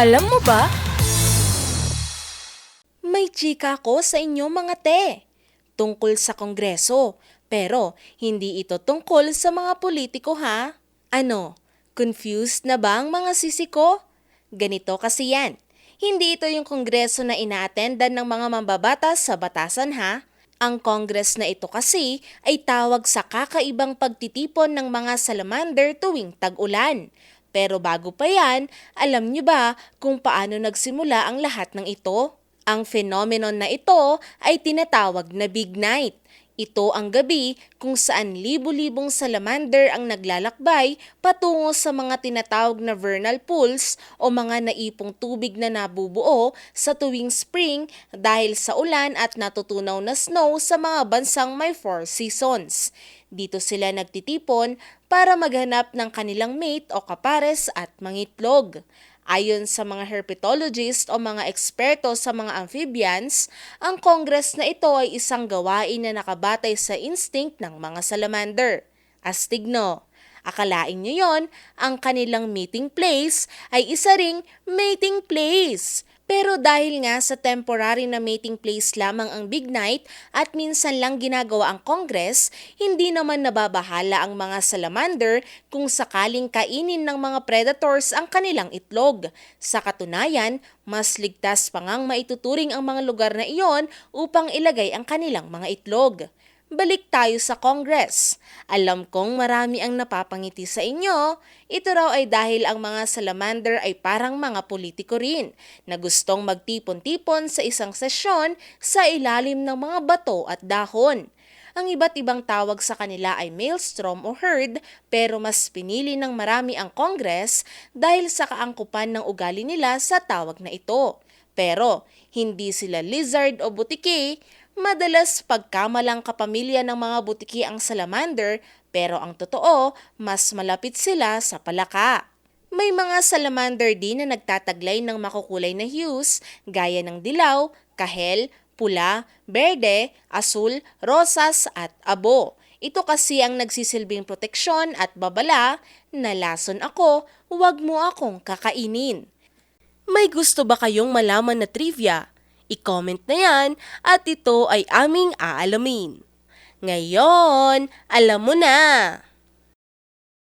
Alam mo ba? May chika ko sa inyo mga te. Tungkol sa kongreso. Pero hindi ito tungkol sa mga politiko ha. Ano? Confused na ba ang mga sisi ko? Ganito kasi yan. Hindi ito yung kongreso na inaatendan ng mga mambabatas sa batasan ha. Ang kongres na ito kasi ay tawag sa kakaibang pagtitipon ng mga salamander tuwing tag-ulan. Pero bago pa yan, alam nyo ba kung paano nagsimula ang lahat ng ito? Ang phenomenon na ito ay tinatawag na Big Night. Ito ang gabi kung saan libu-libong salamander ang naglalakbay patungo sa mga tinatawag na vernal pools o mga naipong tubig na nabubuo sa tuwing spring dahil sa ulan at natutunaw na snow sa mga bansang may four seasons. Dito sila nagtitipon para maghanap ng kanilang mate o kapares at mangitlog. Ayon sa mga herpetologist o mga eksperto sa mga amphibians, ang kongres na ito ay isang gawain na nakabatay sa instinct ng mga salamander. Astigno. Akalain nyo yon, ang kanilang meeting place ay isa ring mating place. Pero dahil nga sa temporary na mating place lamang ang Big Night at minsan lang ginagawa ang Congress, hindi naman nababahala ang mga salamander kung sakaling kainin ng mga predators ang kanilang itlog. Sa katunayan, mas ligtas pa ngang maituturing ang mga lugar na iyon upang ilagay ang kanilang mga itlog balik tayo sa Congress. Alam kong marami ang napapangiti sa inyo. Ito raw ay dahil ang mga salamander ay parang mga politiko rin na gustong magtipon-tipon sa isang sesyon sa ilalim ng mga bato at dahon. Ang iba't ibang tawag sa kanila ay maelstrom o herd pero mas pinili ng marami ang Congress dahil sa kaangkupan ng ugali nila sa tawag na ito. Pero hindi sila lizard o butiki, Madalas pagkamalang kapamilya ng mga butiki ang salamander pero ang totoo, mas malapit sila sa palaka. May mga salamander din na nagtataglay ng makukulay na hues gaya ng dilaw, kahel, pula, berde, asul, rosas at abo. Ito kasi ang nagsisilbing proteksyon at babala na lason ako, huwag mo akong kakainin. May gusto ba kayong malaman na trivia? I-comment na yan at ito ay aming aalamin. Ngayon, alam mo na!